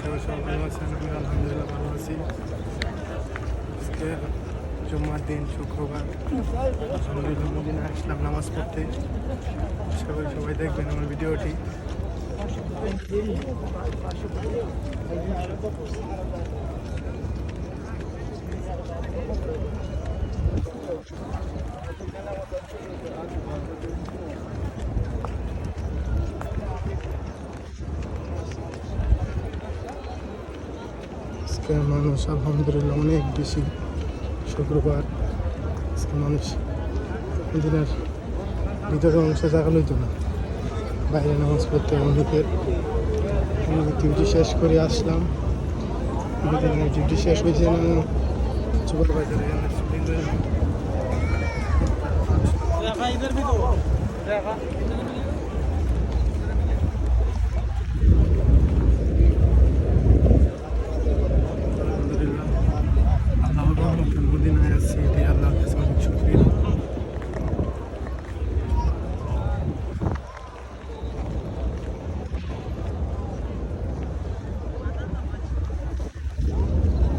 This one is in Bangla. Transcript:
সবাই ভালো আছেন আলহামদুলিল্লাহ, ভালো আছি। জুম্মার দিন, শুক্রবার। আলহামদুলিল্লাহ মদিনা আসলাম নামাজ পড়তে সবাই সবাই দেখবেন আমার ভিডিওটি। আজকে মানুষ আলহামদুলিল্লাহ অনেক বেশি শুক্রবার মানুষ দিনের ভিতরে অংশ জায়গা লইতো না বাইরে নামাজ পড়তে অনেকের ডিউটি শেষ করে আসলাম। ডিউটি শেষ হয়েছে না?